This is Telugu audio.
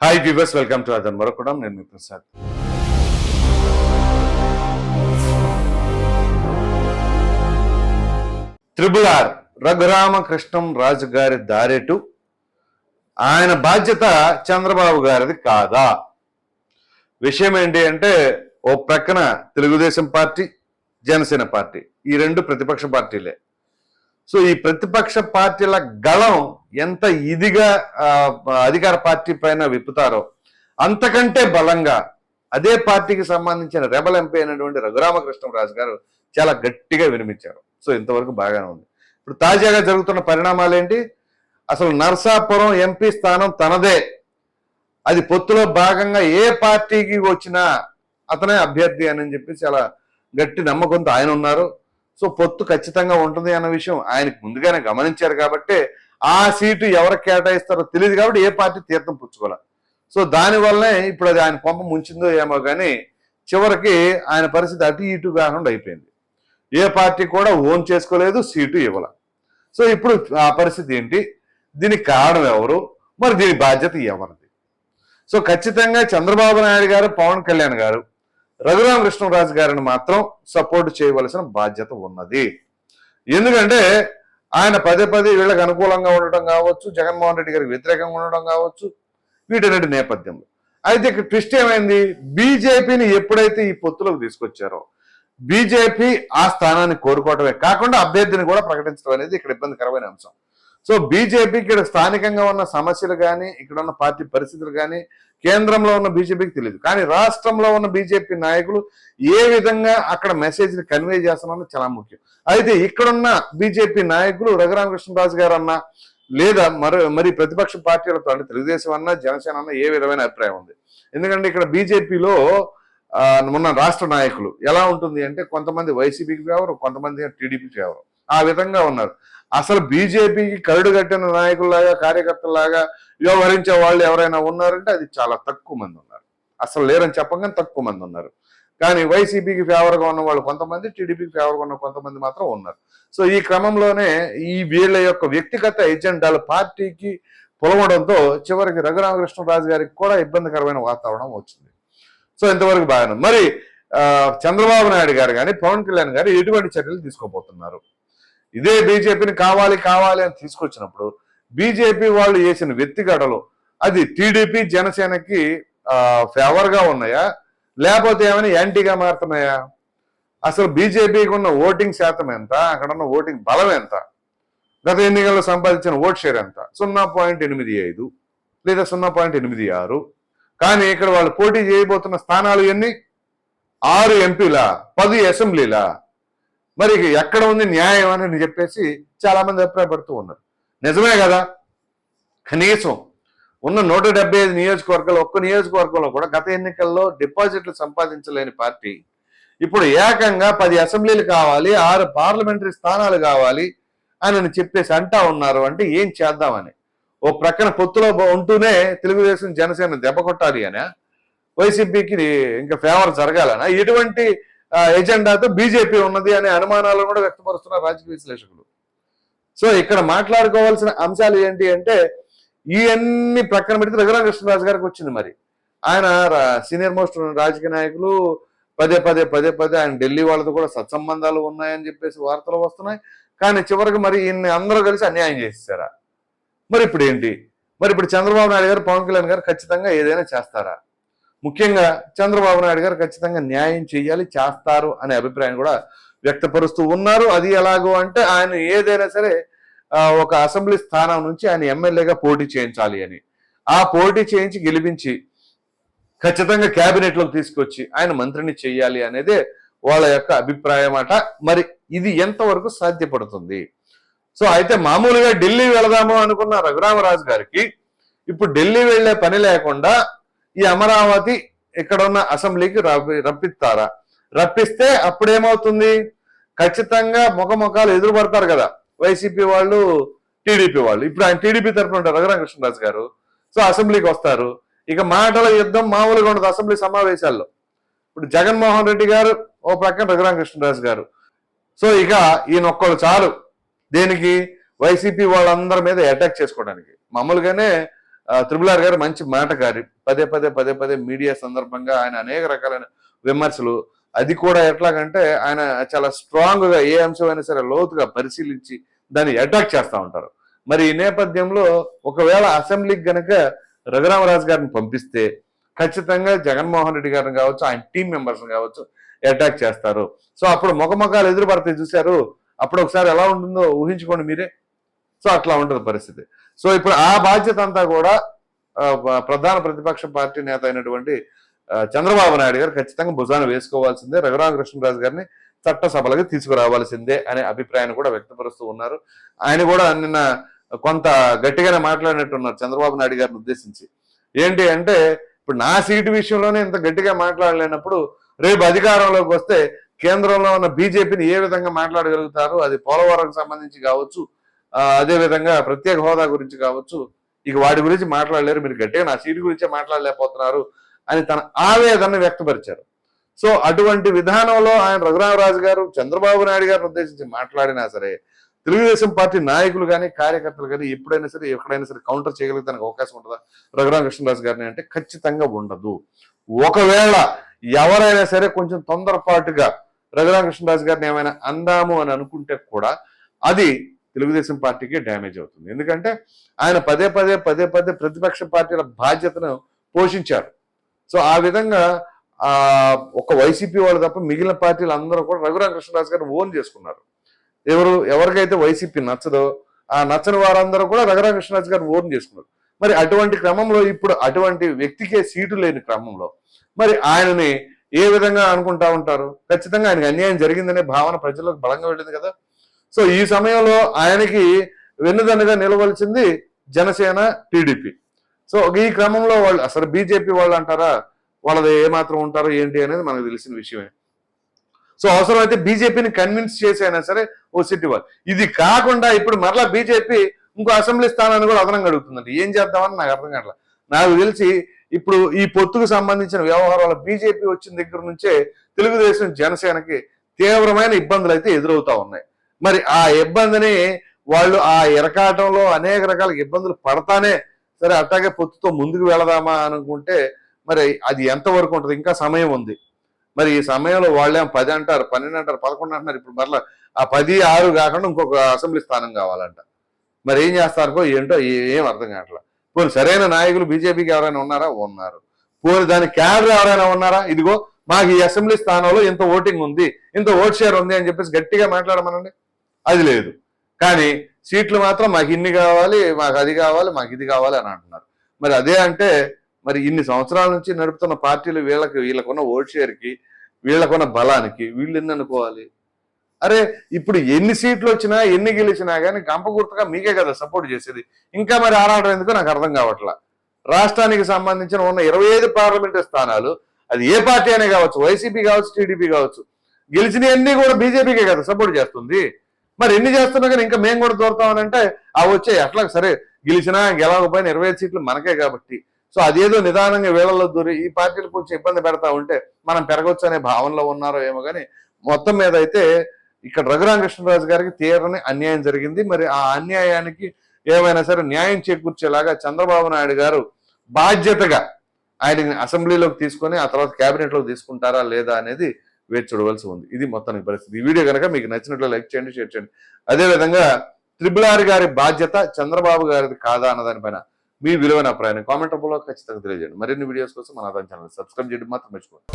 హాయ్ వ్యూవర్స్ వెల్కమ్ టు అదన్ మరొకడం నేను మీ ప్రసాద్ త్రిబుల్ ఆర్ రఘురామకృష్ణం రాజు గారి దారెటు ఆయన బాధ్యత చంద్రబాబు గారిది కాదా విషయం ఏంటి అంటే ఓ ప్రక్కన తెలుగుదేశం పార్టీ జనసేన పార్టీ ఈ రెండు ప్రతిపక్ష పార్టీలే సో ఈ ప్రతిపక్ష పార్టీల గళం ఎంత ఇదిగా అధికార పార్టీ పైన విప్పుతారో అంతకంటే బలంగా అదే పార్టీకి సంబంధించిన రెబల్ ఎంపీ అయినటువంటి రఘురామకృష్ణరాజు గారు చాలా గట్టిగా వినిపించారు సో ఇంతవరకు బాగానే ఉంది. ఇప్పుడు తాజాగా జరుగుతున్న పరిణామాలు ఏంటి అసలు నర్సాపురం ఎంపీ స్థానం తనదే. అది పొత్తులో భాగంగా ఏ పార్టీకి వచ్చినా అతనే అభ్యర్థి అని చెప్పి చాలా గట్టి నమ్మకంతో ఆయన ఉన్నారు. సో పొత్తు ఖచ్చితంగా ఉంటుంది అన్న విషయం ఆయనకు ముందుగానే గమనించారు కాబట్టి ఆ సీటు ఎవరికి కేటాయిస్తారో తెలియదు కాబట్టి ఏ పార్టీ తీర్థం పుచ్చుకోవాలి సో దానివల్లనే ఇప్పుడు అది ఆయన పంప ముంచిందో ఏమో కానీ చివరికి ఆయన పరిస్థితి అటు ఇటు కాకుండా అయిపోయింది. ఏ పార్టీ కూడా ఓన్ చేసుకోలేదు సీటు ఇవ్వాల. సో ఇప్పుడు ఆ పరిస్థితి ఏంటి? దీనికి కారణం ఎవరు? మరి దీని బాధ్యత ఎవరిది? సో ఖచ్చితంగా చంద్రబాబు నాయుడు గారు పవన్ కళ్యాణ్ గారు రఘురామకృష్ణరాజు గారిని మాత్రం సపోర్ట్ చేయవలసిన బాధ్యత ఉన్నది. ఎందుకంటే ఆయన పదే పదే వీళ్ళకి అనుకూలంగా ఉండటం కావచ్చు జగన్మోహన్ రెడ్డి గారికి వ్యతిరేకంగా ఉండడం కావచ్చు వీటన్నిటి నేపథ్యంలో. అయితే ఇక్కడ ట్విస్ట్ ఏమైంది? బీజేపీని ఎప్పుడైతే ఈ పొత్తులకు తీసుకొచ్చారో బీజేపీ ఆ స్థానాన్ని కోరుకోవటమే కాకుండా అభ్యర్థిని కూడా ప్రకటించడం అనేది ఇక్కడ ఇబ్బందికరమైన అంశం. సో బీజేపీకి ఇక్కడ స్థానికంగా ఉన్న సమస్యలు కానీ ఇక్కడ ఉన్న పార్టీ పరిస్థితులు కానీ కేంద్రంలో ఉన్న బీజేపీకి తెలియదు కానీ రాష్ట్రంలో ఉన్న బీజేపీ నాయకులు ఏ విధంగా అక్కడ మెసేజ్ని కన్వే చేస్తున్నారో చాలా ముఖ్యం. అయితే ఇక్కడున్న బీజేపీ నాయకులు రఘురామకృష్ణరాజు గారు అన్న లేదా మరి మరి ప్రతిపక్ష పార్టీలతో అంటే తెలుగుదేశం అన్న జనసేన అన్న ఏ విధమైన అభిప్రాయం ఉంది? ఎందుకంటే ఇక్కడ బీజేపీలో ఉన్న రాష్ట్ర నాయకులు ఎలా ఉంటుంది అంటే కొంతమంది వైసీపీకి ఫేవరు కొంతమంది టీడీపీ ఫేవరు ఆ విధంగా ఉన్నారు. అసలు బీజేపీకి కరుడు కట్టిన నాయకుల్లాగా కార్యకర్తలాగా వ్యవహరించే వాళ్ళు ఎవరైనా ఉన్నారంటే అది చాలా తక్కువ మంది ఉన్నారు. అసలు లేరని చెప్పగానే తక్కువ మంది ఉన్నారు. కానీ వైసీపీకి ఫేవర్గా ఉన్న వాళ్ళు కొంతమంది టీడీపీకి ఫేవర్గా ఉన్న కొంతమంది మాత్రం ఉన్నారు. సో ఈ క్రమంలోనే ఈ వీళ్ళ యొక్క వ్యక్తిగత ఎజెండాలు పార్టీకి పొలవడంతో చివరికి రఘురామకృష్ణరాజు గారికి కూడా ఇబ్బందికరమైన వాతావరణం వచ్చింది. సో ఇంతవరకు బాగానే మరి చంద్రబాబు నాయుడు గారు కానీ పవన్ కళ్యాణ్ గారు ఎటువంటి చర్యలు తీసుకోబోతున్నారు? ఇదే బీజేపీని కావాలి కావాలి అని తీసుకొచ్చినప్పుడు బీజేపీ వాళ్ళు వేసిన వ్యక్తిగడలు అది టీడీపీ జనసేనకి ఫేవర్గా ఉన్నాయా? లేకపోతే ఏమైనా యాంటీగా మారుతున్నాయా? అసలు బీజేపీకి ఉన్న ఓటింగ్ శాతం ఎంత? అక్కడ ఉన్న ఓటింగ్ బలం ఎంత? గత ఎన్నికల్లో సంపాదించిన ఓట్ షేర్ ఎంత? సున్నా పాయింట్ ఎనిమిది ఐదు లేదా సున్నా పాయింట్ ఎనిమిది ఆరు. కానీ ఇక్కడ వాళ్ళు పోటీ చేయబోతున్న స్థానాలు ఎన్ని? ఆరు ఎంపీల పది అసెంబ్లీలా మరి ఎక్కడ ఉంది న్యాయం అని చెప్పేసి చాలా మంది అభిప్రాయపడుతూ ఉన్నారు. నిజమే కదా? కనీసం ఉన్న నూట డెబ్బై ఐదు నియోజకవర్గాలు ఒక్క నియోజకవర్గంలో కూడా గత ఎన్నికల్లో డిపాజిట్లు సంపాదించలేని పార్టీ. ఇప్పుడు ఏకంగా పది అసెంబ్లీలు కావాలి ఆరు పార్లమెంటరీ స్థానాలు కావాలి అని చెప్పేసి అంటా ఉన్నారు అంటే ఏం చేద్దామని? ఓ ప్రక్కన పొత్తులో ఉంటూనే తెలుగుదేశం జనసేన దెబ్బ కొట్టాలి అని? వైసీపీకి ఇంకా ఫేవర్ జరగాలనా? ఇటువంటి ఎజెండాతో బీజేపీ ఉన్నది అనే అనుమానాలను కూడా వ్యక్తపరుస్తున్నారు రాజకీయ విశ్లేషకులు. సో ఇక్కడ మాట్లాడుకోవాల్సిన అంశాలు ఏంటి అంటే ఇవన్నీ ప్రక్కన పెడితే రఘురామకృష్ణరాజు గారికి వచ్చింది మరి. ఆయన రా- సీనియర్ మోస్ట్ రాజకీయ నాయకులు పదే పదే పదే పదే ఆయన ఢిల్లీ వాళ్ళతో కూడా సత్సంబంధాలు ఉన్నాయని చెప్పేసి వార్తలు వస్తున్నాయి. కానీ చివరికి మరి ఈయన్ని అందరూ కలిసి అన్యాయం చేసేసారా? మరి ఇప్పుడు ఏంటి? మరి ఇప్పుడు చంద్రబాబు నాయుడు గారు పవన్ కళ్యాణ్ గారు ఖచ్చితంగా ఏదైనా చేస్తారా? ముఖ్యంగా చంద్రబాబు నాయుడు గారు ఖచ్చితంగా న్యాయం చేయాలి చేస్తారు అనే అభిప్రాయం కూడా వ్యక్తపరుస్తూ ఉన్నారు. అది ఎలాగో అంటే ఆయన ఏదైనా సరే ఒక అసెంబ్లీ స్థానం నుంచి ఆయన ఎమ్మెల్యేగా పోటీ చేయించాలి అని. ఆ పోటీ చేయించి గెలిపించి ఖచ్చితంగా క్యాబినెట్లోకి తీసుకొచ్చి ఆయన మంత్రిని చేయాలి అనేది వాళ్ళ యొక్క అభిప్రాయం అట. మరి ఇది ఎంతవరకు సాధ్యపడుతుంది? సో అయితే మామూలుగా ఢిల్లీ వెళదాము అనుకున్న రఘురామరాజు గారికి ఇప్పుడు ఢిల్లీ వెళ్ళే పని లేకుండా ఈ అమరావతి ఇక్కడ ఉన్న అసెంబ్లీకి రప్పి- రప్పిస్తారా? రప్పిస్తే అప్పుడేమవుతుంది? ఖచ్చితంగా ముఖముఖాలు ఎదురుపడతారు కదా. వైసీపీ వాళ్ళు టీడీపీ వాళ్ళు. ఇప్పుడు ఆయన టీడీపీ తరఫున ఉంటారు రఘురామకృష్ణరాజు గారు. సో అసెంబ్లీకి వస్తారు. ఇక మాటల యుద్ధం మామూలుగా ఉండదు అసెంబ్లీ సమావేశాల్లో. ఇప్పుడు జగన్మోహన్ రెడ్డి గారు ఓ ప్రక్కన రఘురామకృష్ణరాజు గారు. సో ఇక ఈయన ఒక్కళ్ళు చాలు. దేనికి? వైసీపీ వాళ్ళందరి మీద అటాక్ చేసుకోవడానికి. మామూలుగానే త్రిబుల్ గారు మంచి మాటగారి పదే పదే పదే పదే మీడియా సందర్భంగా ఆయన అనేక రకాలైన విమర్శలు. అది కూడా ఎట్లాగంటే ఆయన చాలా స్ట్రాంగ్గా ఏ అంశమైనా సరే లోతుగా పరిశీలించి దాన్ని అటాక్ చేస్తూ ఉంటారు. మరి ఈ నేపథ్యంలో ఒకవేళ అసెంబ్లీకి గనక రఘురామరాజు గారిని పంపిస్తే ఖచ్చితంగా జగన్మోహన్ రెడ్డి గారిని కావచ్చు ఆయన టీం మెంబర్స్ కావచ్చు అటాక్ చేస్తారు. సో అప్పుడు ముఖముఖాలు ఎదురుపడితే చూశారు. అప్పుడు ఒకసారి ఎలా ఉంటుందో ఊహించుకోండి మీరే. సో అట్లా ఉంటుంది పరిస్థితి. సో ఇప్పుడు ఆ బాధ్యత అంతా కూడా ప్రధాన ప్రతిపక్ష పార్టీ నేత అయినటువంటి చంద్రబాబు నాయుడు గారు ఖచ్చితంగా భుజాన్ని వేసుకోవాల్సిందే. రఘురామకృష్ణరాజు గారిని చట్టసభలకు తీసుకురావాల్సిందే అనే అభిప్రాయాన్ని కూడా వ్యక్తపరుస్తూ ఉన్నారు. ఆయన కూడా నిన్న కొంత గట్టిగానే మాట్లాడినట్టున్నారు చంద్రబాబు నాయుడు గారిని ఉద్దేశించి. ఏంటి అంటే ఇప్పుడు నా సీటు విషయంలోనే ఇంత గట్టిగా మాట్లాడలేనప్పుడు రేపు అధికారంలోకి వస్తే కేంద్రంలో ఉన్న బీజేపీని ఏ విధంగా మాట్లాడగలుగుతారు? అది పోలవరంకి సంబంధించి కావచ్చు అదేవిధంగా అదే విధంగా ప్రత్యేక హోదా గురించి కావచ్చు ఇక వాడి గురించి మాట్లాడలేరు మీరు గట్టిగా నా సీటు గురించే మాట్లాడలేకపోతున్నారు అని తన ఆవేదనను వ్యక్తపరిచారు. సో అటువంటి విధానంలో ఆయన రఘురామరాజు గారు చంద్రబాబు నాయుడు గారిని ఉద్దేశించి మాట్లాడినా సరే తెలుగుదేశం పార్టీ నాయకులు కానీ కార్యకర్తలు కానీ ఎప్పుడైనా సరే ఎక్కడైనా సరే కౌంటర్ చేయగలిగితే అవకాశం ఉంటుందా? రఘురామ కృష్ణరాజు గారిని అంటే ఖచ్చితంగా ఉండదు. ఒకవేళ ఎవరైనా సరే కొంచెం తొందరపాటుగా రఘురామ కృష్ణరాజు గారిని ఏమైనా అందాము అని అనుకుంటే కూడా అది తెలుగుదేశం పార్టీకి డ్యామేజ్ అవుతుంది. ఎందుకంటే ఆయన పదే పదే పదే పదే ప్రతిపక్ష పార్టీల బాధ్యతను పోషించారు. సో ఆ విధంగా ఆ ఒక వైసీపీ వాళ్ళు తప్ప మిగిలిన పార్టీలు అందరూ కూడా రఘురామ కృష్ణరాజు గారిని ఓన్ చేసుకున్నారు. ఎవరు ఎవరికైతే వైసీపీ నచ్చదో ఆ నచ్చని వారందరూ కూడా రఘురామ కృష్ణరాజు గారిని ఓన్ చేసుకున్నారు. మరి అటువంటి క్రమంలో ఇప్పుడు అటువంటి వ్యక్తికే సీటు లేని క్రమంలో మరి ఆయనని ఏ విధంగా అనుకుంటా ఉంటారు? ఖచ్చితంగా ఆయనకి అన్యాయం జరిగిందనే భావన ప్రజలకు బలంగా వెళ్ళింది కదా. సో ఈ సమయంలో ఆయనకి వెన్నుదన్నుగా నిలవలసింది జనసేన టీడీపీ. సో ఈ క్రమంలో వాళ్ళు అసలు బీజేపీ వాళ్ళు అంటారా? వాళ్ళది ఏమాత్రం ఉంటారో ఏంటి అనేది మనకు తెలిసిన విషయమే. సో అవసరమైతే బీజేపీని కన్విన్స్ చేసి అయినా సరే ఓ సిటీ వాళ్ళు. ఇది కాకుండా ఇప్పుడు మరలా బీజేపీ ఇంకో అసెంబ్లీ స్థానాన్ని కూడా అదనంగా అడుగుతుందండి. ఏం చేద్దామని నాకు అర్థం కావట్లేదు నాకు తెలిసి ఇప్పుడు ఈ పొత్తుకు సంబంధించిన వ్యవహారాలు బీజేపీ వచ్చిన దగ్గర నుంచే తెలుగుదేశం జనసేనకి తీవ్రమైన ఇబ్బందులు అయితే ఎదురవుతా ఉన్నాయి. మరి ఆ ఇబ్బందిని వాళ్ళు ఆ ఇరకాటంలో అనేక రకాల ఇబ్బందులు పడతానే సరే అట్లాగే పొత్తుతో ముందుకు వెళదామా అనుకుంటే మరి అది ఎంతవరకు ఉంటుంది? ఇంకా సమయం ఉంది. మరి ఈ సమయంలో వాళ్ళేం పది అంటారు పన్నెండు అంటారు పదకొండు అంటున్నారు. ఇప్పుడు మరలా ఆ పది ఆరు కాకుండా ఇంకొక అసెంబ్లీ స్థానం కావాలంట. మరి ఏం చేస్తారో? ఏంటో ఏం అర్థం కావట్లేదు పోనీ సరైన నాయకులు బీజేపీకి ఎవరైనా ఉన్నారా? ఉన్నారు. పోనీ దాని క్యాడర్ ఎవరైనా ఉన్నారా? ఇదిగో మాకు ఈ అసెంబ్లీ స్థానంలో ఇంత ఓటింగ్ ఉంది ఇంత ఓట్ షేర్ ఉంది అని చెప్పేసి గట్టిగా మాట్లాడమనండి. అది లేదు. కానీ సీట్లు మాత్రం మాకు ఇన్ని కావాలి మాకు అది కావాలి మాకు ఇది కావాలి అని అంటున్నారు. మరి అదే అంటే మరి ఇన్ని సంవత్సరాల నుంచి నడుపుతున్న పార్టీలు వీళ్ళకి వీళ్ళకున్న ఓట్ షేర్కి వీళ్ళకున్న బలానికి వీళ్ళు ఎన్ని అనుకోవాలి? అరే ఇప్పుడు ఎన్ని సీట్లు వచ్చినా ఎన్ని గెలిచినా కానీ గంప గుర్తుగా మీకే కదా సపోర్ట్ చేసేది. ఇంకా మరి ఆరాటం ఎందుకు నాకు అర్థం కావట్లా. రాష్ట్రానికి సంబంధించిన ఉన్న ఇరవై ఐదు పార్లమెంటు స్థానాలు అది ఏ పార్టీ అయినా కావచ్చు వైసీపీ కావచ్చు టీడీపీ కావచ్చు గెలిచినవన్నీ కూడా బీజేపీకే కదా సపోర్ట్ చేస్తుంది. మరి ఎన్ని చేస్తున్నా కానీ ఇంకా మేము కూడా దూరతామని అంటే ఆ వచ్చే అట్లా సరే గెలిచినా గెలవకపోయినా ఇరవై సీట్లు మనకే కాబట్టి. సో అదేదో నిదానంగా వేళల్లో దూరి ఈ పార్టీలు కొంచెం ఇబ్బంది పెడతా ఉంటే మనం పెరగొచ్చు అనే భావనలో ఉన్నారో ఏమో కానీ మొత్తం మీద అయితే ఇక్కడ రఘురామకృష్ణరాజు గారికి తీరని అన్యాయం జరిగింది. మరి ఆ అన్యాయానికి ఏమైనా సరే న్యాయం చేకూర్చేలాగా చంద్రబాబు నాయుడు గారు బాధ్యతగా ఆయనని అసెంబ్లీలోకి తీసుకొని ఆ తర్వాత క్యాబినెట్లోకి తీసుకుంటారా లేదా అనేది వేచి చూడవలసి ఉంది. ఇది మొత్తానికి పరిస్థితి. ఈ వీడియో కనుక మీకు నచ్చినట్లు లైక్ చేయండి షేర్ చేయండి. అదేవిధంగా త్రిబుల్ ఆర్ గారి బాధ్యత చంద్రబాబు గారిది కాదా అన్న దానిపైన మీ విలువైన అభిప్రాయాన్ని కామెంట్ రూపంలో ఖచ్చితంగా తెలియజేయండి. మరిన్ని వీడియోస్ కోసం మన ఛానల్ సబ్స్క్రైబ్ చేయడం మాత్రం మర్చిపోండి